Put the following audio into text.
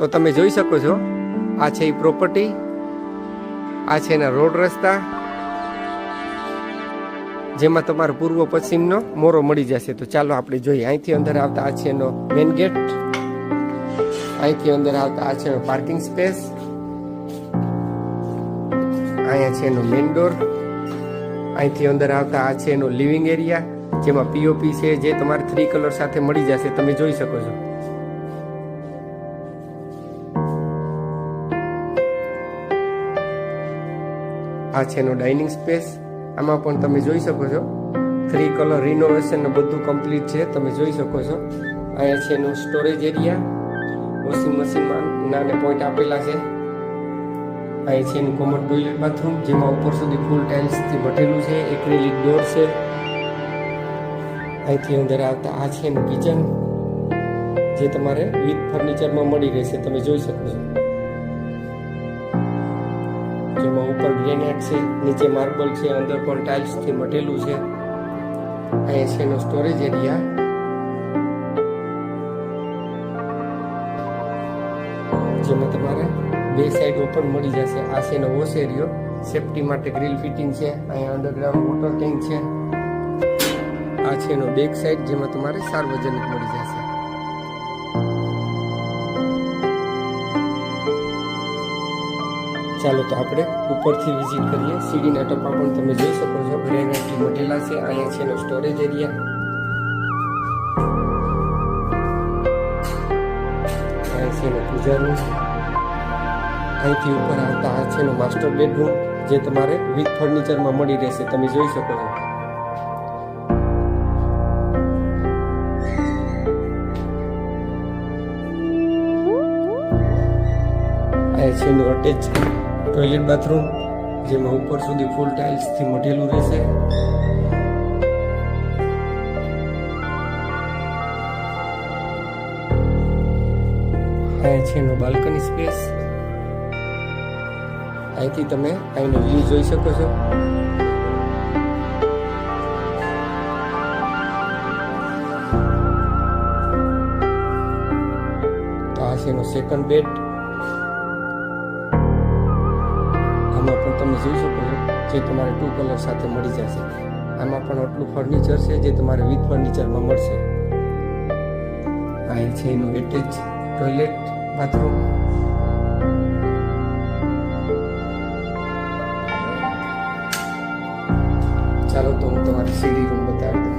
તો તમે જોઈ શકો છો, આ છે એ પ્રોપર્ટી આ છે એના રોડ રસ્તા, જેમાં તમારો પૂર્વ પશ્ચિમનો મોરો મળી જશે. તો ચાલો આપણે જોઈએ, અહીંથી અંદર આવતા આ છે એનો મેન ગેટ અહીંથી અંદર આવતા આ છે પાર્કિંગ સ્પેસ અહીંયા છે એનો મેઇન ડોર અહીંથી અંદર આવતા આ છે એનો લિવિંગ એરિયા જેમાં પીઓપી છે, જે તમારે થ્રી કલર સાથે મળી જશે. તમે જોઈ શકો છો. આ છે એનો ડાઇનિંગ સ્પેસ આમાં પણ તમે જોઈ શકો છો. થ્રી કલર રિનોવેશન બધું કમ્પ્લીટ છે. તમે જોઈ શકો છો. અહીંયા છે એનો સ્ટોરેજ એરિયા વોશિંગ મશીનમાં નાને પોઈન્ટ આપેલા છે. અહીં છે એનું કોમન ટોયલેટ બાથરૂમ જેમાં ઉપર સુધી ફૂલ ટાઇલ્સથી ભટેલું છે. એક્રેલિક ડોર છે. અહીંથી અંદર આવતા આ છે એનું કિચન જે તમારે વિથ ફર્નિચરમાં મળી રહેશે. તમે જોઈ શકો છો. જેમાં ઉપર ગ્રેનાઇટ છે, નીચે માર્બલ છે, અંદર પણ ટાઇલ્સથી મટેલું છે. અહીંયા છે એનો સ્ટોરેજ એરિયા. જેમાં તમારે બે સાઈડ ઓપન મળી જશે. આ છે એનો વોશ એરિયો સેફટી માટે ગ્રીલ ફિટિંગ છે. અહીંયા અંડરગ્રાઉન્ડ વોટર ટેન્ક છે. આ છે એનો બેક સાઈડ જેમાં તમારે સાર્વજનિક મળી જશે. ચાલો તો આપણે ઉપરથી વિઝિટ કરીએ. સીડીના ટપ્પા પણ તમે જોઈ શકો છો. ગ્રેનાઇટથી મટેલા છે. અહીંયા છે એનો સ્ટોરેજ એરિયા અહીંયા છે એનો પૂજાનું અહીંથી ઉપર આવતા આ છે માસ્ટર બેડરૂમ જે તમારે વિથ ફર્નિચરમાં મળી રહેશે. તમે જોઈ શકો છો. અહીંયા છે એનું અટેચ ટોયલેટ બાથરૂમ જેમાં ઉપર સુધી ફૂલ ટાઇલ્સથી મઢેલું રહેશે. અહીંયા છે એનો બાલ્કની સ્પેસ અહીંથી તમે અહીંનો વ્યૂ જોઈ શકો છો. તો આ છે એનો સેકન્ડ બેડ આમાં પણ તમે જોઈ શકો છો જે તમારે ટુ કલર સાથે મળી જશે. આમાં પણ આટલું ફર્નિચર છે જે તમારે વિથ ફર્નિચરમાં મળશે. આ છે એનું એટેચ ટોયલેટ બાથરૂમ ચાલો તો હું તમારી સીડી રૂમ બતાવું